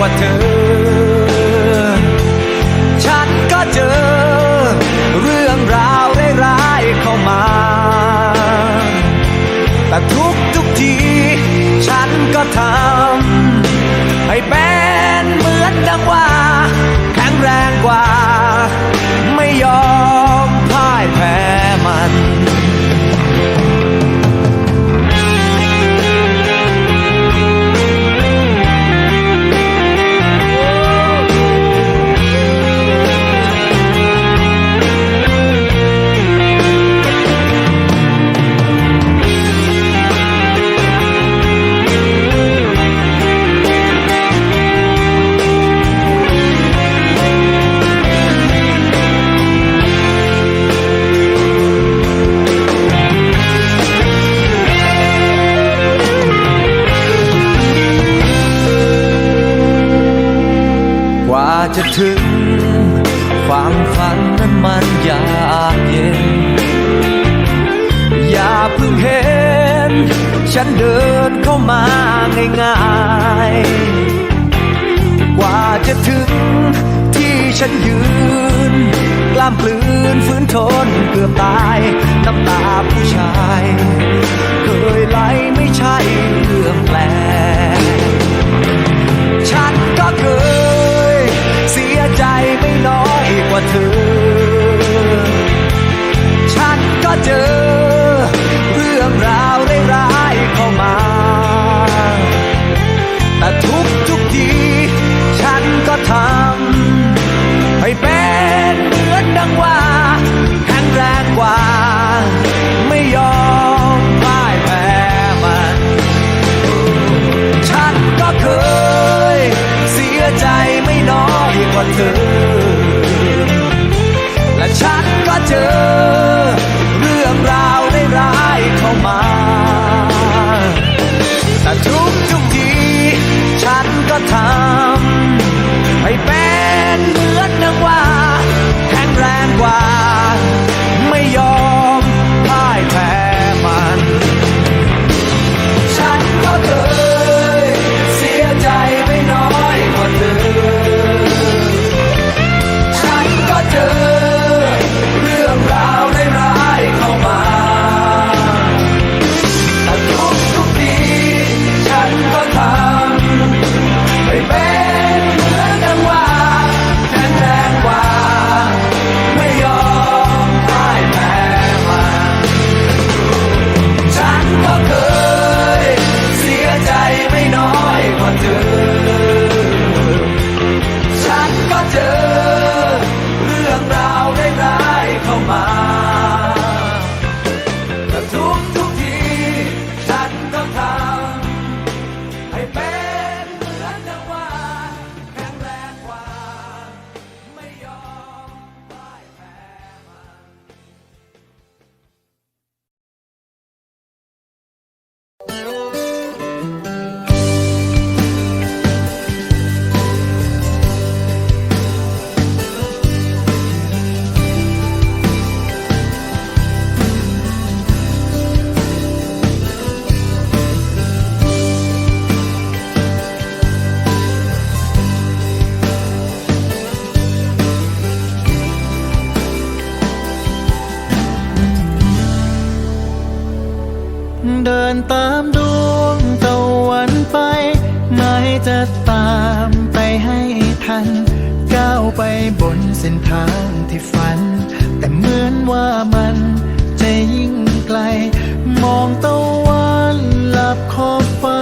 ว่าเธอ ฉันก็เจอ เรื่องราวร้ายๆเข้ามา แต่ทุกทุกที ฉันก็ทำให้เป็นเหมือนดังว่า จะถึง ความฝันนั้นมันยากเย็น อย่าเพิ่งเห็น ฉันเดินเข้ามาง่ายๆ กว่าจะถึงที่ฉันยืน กล้ามปลืนฝืนทนเกือบตายน้ำตา เดินตามดวงตะวันไปไม่จะตามไปให้ทัน ก้าวไปบนเส้นทางที่ฝัน แต่เหมือนว่ามันจะยิ่งไกล มองตะวันหลับขอบฟ้า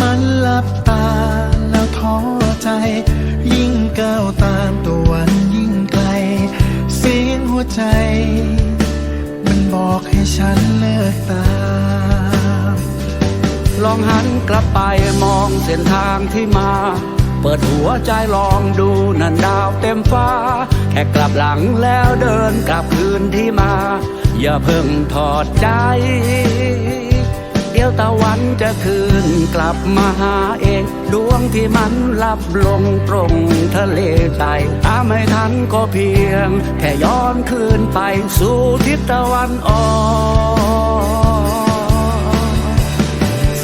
มันหลับตาแล้วท้อใจ ยิ่งก้าวตามตะวันยิ่งไกล เสียงหัวใจ มันบอกให้ฉันเลิกตา ลองหันกลับไปมองเส้นทางที่มา เปิดหัวใจลองดูนันดาวเต็มฟ้า แค่กลับหลังแล้วเดินกลับคืนที่มา อย่าเพิ่งถอดใจ เดี๋ยวตะวันจะคืนกลับมาหาเองดวงที่มันลับลงตรงทะเลใจตามไม่ทันก็เพียง แค่ย้อนคืนไปสู่ทิศตะวันออก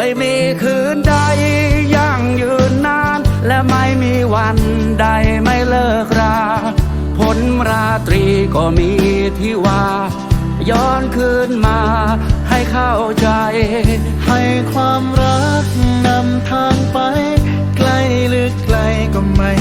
ไม่มีคืนใดยั่งยืนนาน และไม่มีวันใดไม่เลิกราผลราตรีก็มีที่ว่า ย้อนคืนมาให้เข้าใจ ให้ความรักนำทางไป ใกล้หรือไกลก็ไม่